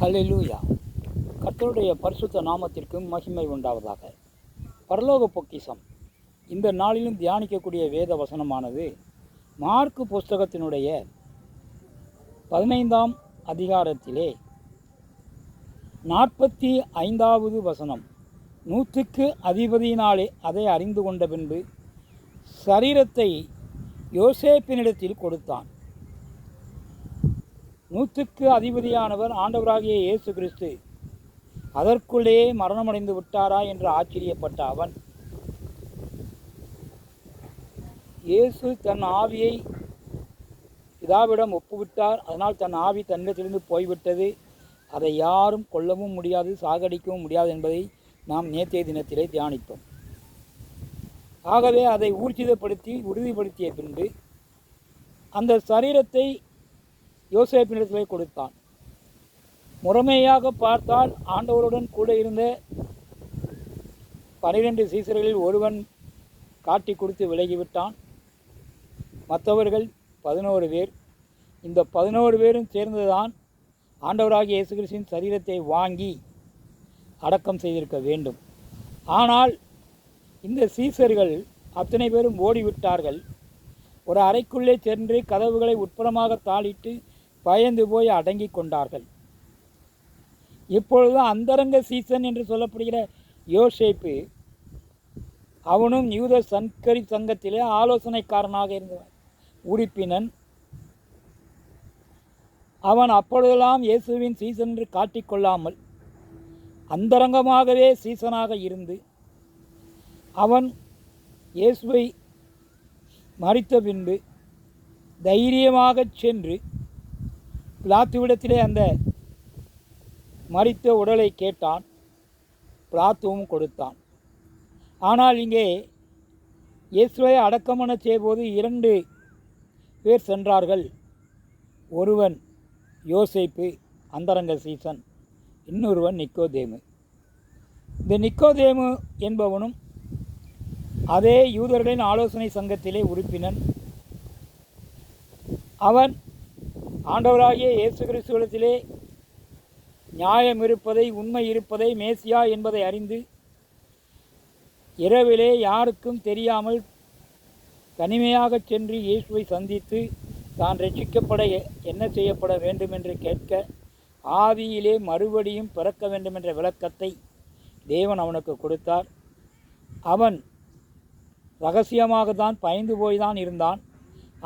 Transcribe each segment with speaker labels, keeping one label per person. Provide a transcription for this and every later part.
Speaker 1: Hallelujah கர்த்தருடைய பரிசுத்த நாமத்திற்கு மகிமை உண்டாவதாக. பரலோக பொக்கிசம் இந்த நாளிலும் தியானிக்கக்கூடிய வேத வசனமானது மார்க்கு புஸ்தகத்தினுடைய பதினைந்தாம் அதிகாரத்திலே நாற்பத்தி ஐந்தாவது வசனம். நூற்றுக்கு அதிபதியினாலே அதை அறிந்து கொண்ட பின்பு சரீரத்தை யோசேப்பினிடத்தில் கொடுத்தான். நூற்றுக்கு அதிபதியானவர் ஆண்டவராகிய இயேசு கிறிஸ்து. அதற்குள்ளேயே மரணமடைந்து விட்டாரா என்று ஆச்சரியப்பட்ட அவன். இயேசு தன் ஆவியை பிதாவிடம் ஒப்புவிட்டார். அதனால் தன் ஆவி தன்னிடத்திலிருந்து போய்விட்டது. அதை யாரும் கொல்லவும் முடியாது சாகடிக்கவும் முடியாது என்பதை நாம் நேற்றைய தினத்திலே தியானித்தோம். ஆகவே அதை ஊர்ஜிதப்படுத்தி உறுதிப்படுத்திய பின்பு அந்த சரீரத்தை யோசேப்பினிடத்திலே கொடுத்தான். முறைமையாக பார்த்தால் ஆண்டவருடன் கூட இருந்த பனிரெண்டு சீசர்களில் ஒருவன் காட்டி கொடுத்து விலகிவிட்டான். மற்றவர்கள் பதினோரு பேர். இந்த பதினோரு பேரும் சேர்ந்துதான் ஆண்டவராகிய இயேசு கிறிஸ்துவின் சரீரத்தை வாங்கி அடக்கம் செய்திருக்க வேண்டும். ஆனால் இந்த சீசர்கள் அத்தனை பேரும் ஓடிவிட்டார்கள். ஒரு அறைக்குள்ளே சென்று கதவுகளை உட்புறமாக தாளிட்டு பயந்து போய் அடங்கி கொண்டார்கள். இப்பொழுது அந்தரங்க சீசன் என்று சொல்லப்படுகிற யோசேப்பு அவனும் யூத சன்கரி சங்கத்திலே ஆலோசனைக்காரனாக இருந்தவன். உறுப்பினன். அவன் அப்பொழுதெல்லாம் இயேசுவின் சீசன் என்று காட்டிக்கொள்ளாமல் அந்தரங்கமாகவே சீசனாக இருந்து அவன் இயேசுவை மறித்த பின்பு தைரியமாகச் சென்று பிளாத்துவிடத்திலே அந்த மறித்த உடலை கேட்டான். பிளாத்துவும் கொடுத்தான். ஆனால் இங்கே இயேசுவை அடக்கமன செய்யபோது இரண்டு பேர் சென்றார்கள். ஒருவன் யோசைப்பு அந்தரங்க சீசன் இன்னொருவன் நிக்கோதேமு. இந்த நிக்கோதேமு என்பவனும் அதே யூதர்களின் ஆலோசனை சங்கத்திலே உறுப்பினன். அவன் ஆண்டவராகிய இயேசு கிறிஸ்துவத்திலே நியாயம் இருப்பதை உண்மை இருப்பதை மேசியா என்பதை அறிந்து இரவிலே யாருக்கும் தெரியாமல் தனிமையாகச் சென்று இயேசுவை சந்தித்து தான் ரட்சிக்கப்பட என்ன செய்யப்பட வேண்டும் என்று கேட்க ஆவியிலே மறுபடியும் பிறக்க வேண்டும் என்ற விளக்கத்தை தேவன் அவனுக்கு கொடுத்தார். அவன் ரகசியமாக தான் பயந்து போய் தான் இருந்தான்.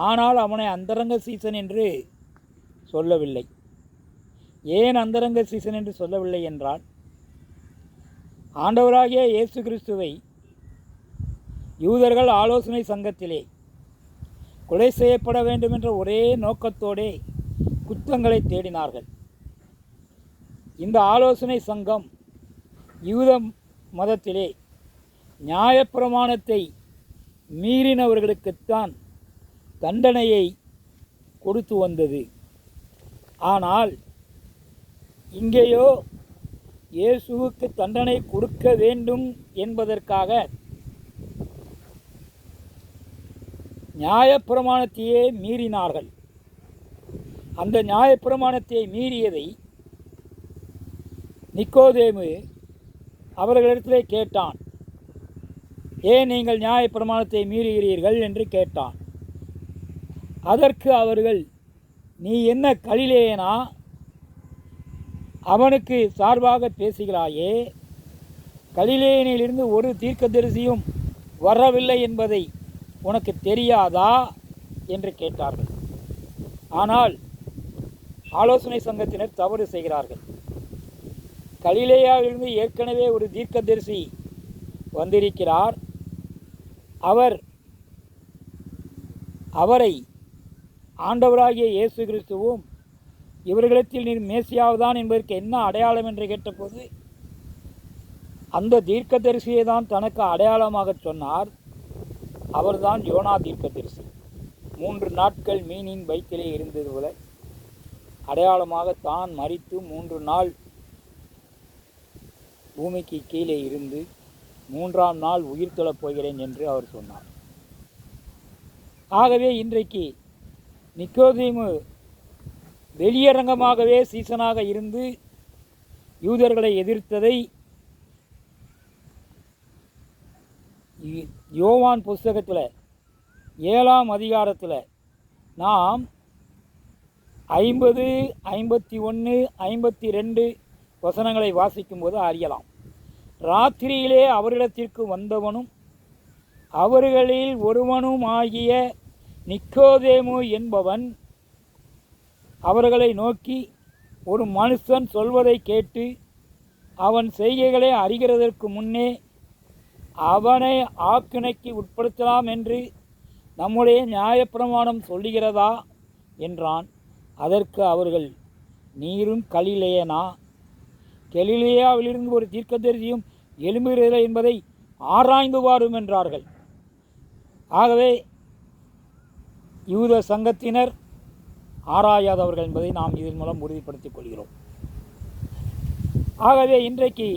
Speaker 1: ஆனால் அவனை அந்தரங்க சீசன் என்று சொல்லவில்லை. ஏன் அந்தரங்க சீசன் என்று சொல்லவில்லை என்றால் ஆண்டவராகிய இயேசு கிறிஸ்துவை யூதர்கள் ஆலோசனை சங்கத்திலே கொலை செய்யப்பட வேண்டும் என்ற ஒரே நோக்கத்தோடே குற்றங்களை தேடினார்கள். இந்த ஆலோசனை சங்கம் யூத மதத்திலே நியாயப்பிரமாணத்தை மீறினவர்களுக்குத்தான் தண்டனையை கொடுத்து வந்தது. ஆனால் இங்கேயோ இயேசுவுக்கு தண்டனை கொடுக்க வேண்டும் என்பதற்காக நியாயப்பிரமாணத்தையே மீறினார்கள். அந்த நியாயப்பிரமாணத்தை மீறியதை நிக்கோதேமு அவர்களிடத்திலே கேட்டான். ஏன் நீங்கள் நியாயப்பிரமாணத்தை மீறுகிறீர்கள்? என்று கேட்டான். அதற்கு அவர்கள் நீ என்ன கலிலேயனா? அவனுக்கு சார்பாக பேசுகிறாயே. கலிலேயனிலிருந்து ஒரு தீர்க்கதரிசியும் வரவில்லை என்பதை உனக்கு தெரியாதா? என்று கேட்டார்கள். ஆனால் ஆலோசனை சங்கத்தினர் தவறு செய்கிறார்கள். கலிலேயாவிலிருந்து ஏற்கனவே ஒரு தீர்க்கதரிசி வந்திருக்கிறார். அவர் அவரை ஆண்டவராகிய இயேசு கிறிஸ்துவும் இவர்களிடத்தில் நீர் மேசியாவதான் என்பதற்கு என்ன அடையாளம் என்று கேட்டபோது அந்த தீர்க்கதரிசியை தான் தனக்கு அடையாளமாக சொன்னார். அவர்தான் யோனா தீர்க்கதரிசி. மூன்று நாட்கள் மீனின் வயிற்றிலே இருந்தது போல அடையாளமாக தான் மறித்து மூன்று நாள் பூமிக்கு கீழே இருந்து மூன்றாம் நாள் உயிர் போகிறேன் என்று அவர் சொன்னார். ஆகவே இன்றைக்கு நிக்கோதீமு வெளியரங்கமாகவே சீசனாக இருந்து யூதர்களை எதிர்த்ததை யோ- யோவான் புஸ்தகத்தில் ஏழாம் அதிகாரத்தில் நாம் ஐம்பது ஐம்பத்தி ஒன்று ஐம்பத்தி ரெண்டு வசனங்களை வாசிக்கும்போது அறியலாம். ராத்திரியிலே அவரிடத்திற்கு வந்தவனும் அவர்களில் ஒருவனும் ஆகிய நிக்கோதேமு என்பவன் அவர்களை நோக்கி ஒரு மனுஷன் சொல்வதை கேட்டு அவன் செய்கைகளை அறிகிறதற்கு முன்னே அவனை ஆக்கினைக்கு உட்படுத்தலாம் என்று நம்முடைய நியாயப்பிரமாணம் சொல்லுகிறதா? என்றான். அதற்கு அவர்கள் நீரும் கலிலேயனா? கலிலேயாவிலிருந்து ஒரு தீர்க்கதரிசியும் எழும்புகிறதில்லை என்பதை ஆராய்ந்து வாரும் என்றார்கள். ஆகவே யூத சங்கத்தினர் ஆராயாதவர்கள் என்பதை நாம் இதன் மூலம் உறுதிப்படுத்திக் கொள்கிறோம். ஆகவே இன்றைக்கு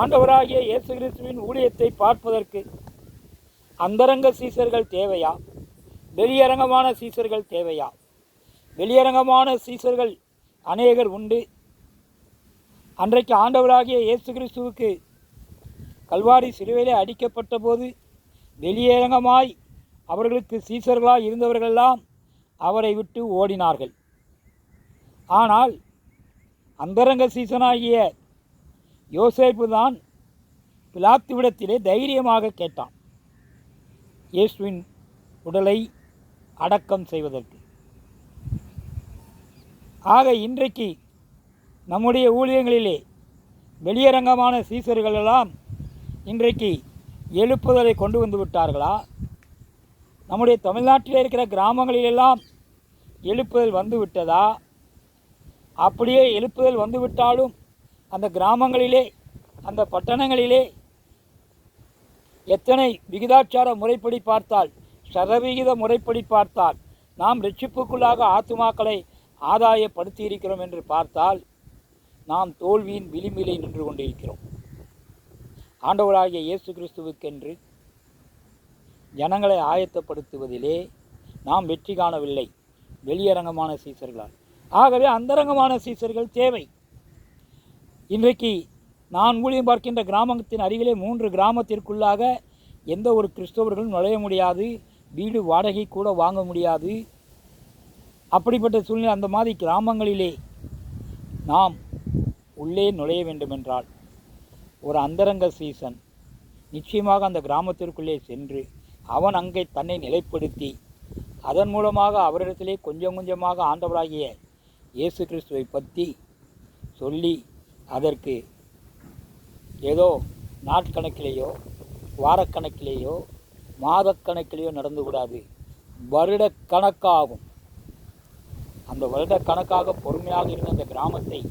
Speaker 1: ஆண்டவராகிய இயேசு கிறிஸ்துவின் ஊழியத்தை பார்ப்பதற்கு அந்தரங்க சீசர்கள் தேவையா? வெளியரங்கமான சீசர்கள் தேவையா? வெளியரங்கமான சீசர்கள் அநேகர் உண்டு. அன்றைக்கு ஆண்டவராகிய இயேசு கிறிஸ்துவுக்கு கல்வாரி சிறுவையிலே அடிக்கப்பட்ட போது வெளியரங்கமாய் அவர்களுக்கு சீசர்களாக இருந்தவர்களெல்லாம் அவரை விட்டு ஓடினார்கள். ஆனால் அந்தரங்க சீசனாகிய யோசேப்பு தான் பிலாத்துவிடத்திலே தைரியமாக கேட்டான். இயேசுவின் உடலை அடக்கம் செய்வதற்கு. ஆக இன்றைக்கு நம்முடைய ஊழியங்களிலே வெளியரங்கமான சீசர்களெல்லாம் இன்றைக்கு எழுப்புதலை கொண்டு வந்து விட்டார்களா? நம்முடைய தமிழ்நாட்டில் இருக்கிற கிராமங்களிலெல்லாம் எழுப்புதல் வந்து விட்டதா அப்படியே எழுப்புதல் வந்துவிட்டாலும் அந்த கிராமங்களிலே அந்த பட்டணங்களிலே எத்தனை விகிதாச்சார முறைப்படி பார்த்தால் சதவிகித முறைப்படி பார்த்தால் நாம் ரட்சிப்புக்குள்ளாக ஆத்துமாக்களை ஆதாயப்படுத்தி இருக்கிறோம் என்று பார்த்தால் நாம் தோல்வியின் விளிம்பிலே நின்று கொண்டிருக்கிறோம். ஆண்டவராகிய இயேசு கிறிஸ்துவுக்கென்று ஜனங்களை ஆயத்தப்படுத்துவதிலே நாம் வெற்றி காணவில்லை. வெளியரங்கமான சீசர்களால். ஆகவே அந்தரங்கமான சீசர்கள் தேவை. இன்றைக்கு நான் ஊழியம் பார்க்கின்ற கிராமத்தின் அருகிலே மூன்று கிராமத்திற்குள்ளாக எந்த ஒரு கிறிஸ்தவர்களும் நுழைய முடியாது. வீடு வாடகை கூட வாங்க முடியாது. அப்படிப்பட்ட சூழ்நிலை அந்த மாதிரி கிராமங்களிலே நாம் உள்ளே நுழைய வேண்டுமென்றால் ஒரு அந்தரங்க சீசன் நிச்சயமாக அந்த கிராமத்திற்குள்ளே சென்று அவன் அங்கே தன்னை நிலைப்படுத்தி அதன் மூலமாக அவரிடத்திலே கொஞ்சம் கொஞ்சமாக ஆண்டவராகிய இயேசு கிறிஸ்துவை பற்றி சொல்லி அதற்கு ஏதோ நாட்கணக்கிலேயோ வாரக்கணக்கிலேயோ மாதக்கணக்கிலேயோ நடந்து கூடாது வருடக்கணக்காகும். அந்த வருடக்கணக்காக பொறுமையாக இருந்த அந்த கிராமத்தை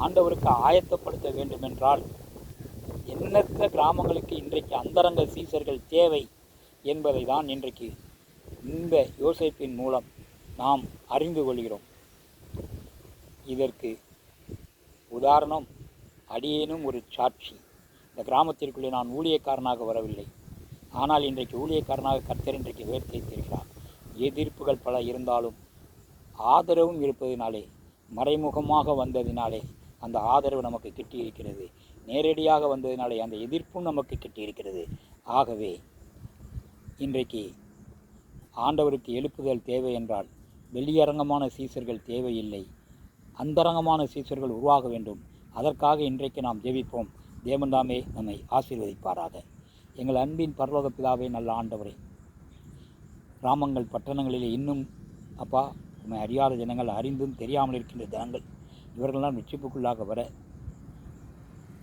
Speaker 1: ஆண்டவருக்கு ஆயத்தப்படுத்த வேண்டுமென்றால் எண்ணற்ற கிராமங்களுக்கு இன்றைக்கு அந்தரங்க சீசர்கள் தேவை என்பதை தான் இன்றைக்கு இந்த யோசிப்பின் மூலம் நாம் அறிந்து கொள்கிறோம். இதற்கு உதாரணம் அடியேனும் ஒரு சாட்சி. இந்த கிராமத்திற்குள்ளே நான் ஊழியக்காரனாக வரவில்லை. ஆனால் இன்றைக்கு ஊழியக்காரனாக கர்த்தர் இன்றைக்கு உயர்த்தியிருக்கிறார் எதிர்ப்புகள் பல இருந்தாலும் ஆதரவும் இருப்பதினாலே மறைமுகமாக வந்ததினாலே அந்த ஆதரவு நமக்கு கிட்டியிருக்கிறது. நேரடியாக வந்ததினாலே அந்த எதிர்ப்பும் நமக்கு கிட்டியிருக்கிறது. ஆகவே இன்றைக்கு ஆண்டவருக்கு எழுப்புதல் தேவை என்றால் வெளியரங்கமான சீசர்கள் தேவையில்லை. அந்தரங்கமான சீசர்கள் உருவாக வேண்டும். அதற்காக இன்றைக்கு நாம் ஜெபிப்போம். தேவன்தாமே நம்மை ஆசீர்வதிப்பாராக. எங்கள் அன்பின் பரலோக பிதாவே நல்ல ஆண்டவரே. கிராமங்கள் பட்டணங்களில் இன்னும் அப்பா உண்மை அறியாத ஜனங்கள் அறிந்தும் தெரியாமல் இருக்கின்ற ஜனங்கள் இவர்களெல்லாம் நிச்சயிப்புக்குள்ளாக வர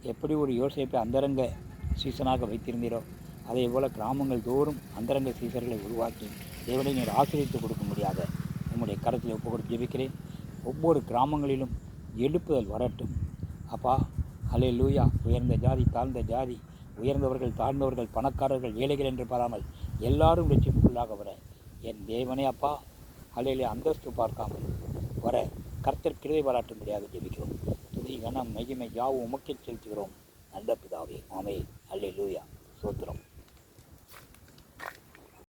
Speaker 1: எப்படி ஒரு யோசிப்பை அந்தரங்க சீசனாக வைத்திருந்தீரோ அதே போல் கிராமங்கள் தோறும் அந்தரங்க சீசர்களை உருவாக்கி தேவனை நீர் ஆசிரியத்து கொடுக்க முடியாத உம்முடைய கருத்தில் ஒப்பு கொடுத்து ஜெபிக்கிறேன். ஒவ்வொரு கிராமங்களிலும் எழுப்புதல் வரட்டும். அப்பா அலே லூயா உயர்ந்த ஜாதி தாழ்ந்த ஜாதி உயர்ந்தவர்கள் தாழ்ந்தவர்கள் பணக்காரர்கள் ஏழைகள் என்று பாராமல் எல்லாரும் ரட்சிப்புக்குள்ளாக வர. என் தேவனே அப்பா அலையிலே அந்தஸ்து பார்க்காமல் வர கர்த்தர் கிருதை பாராட்டும்படியாக ஜெபிக்கிறோம். துதி கனம் மகிமை யாவும் உமக்கே செலுத்துகிறோம். நல்ல பிதாவே ஆமே அல்லே லூயா சோத்திரம்.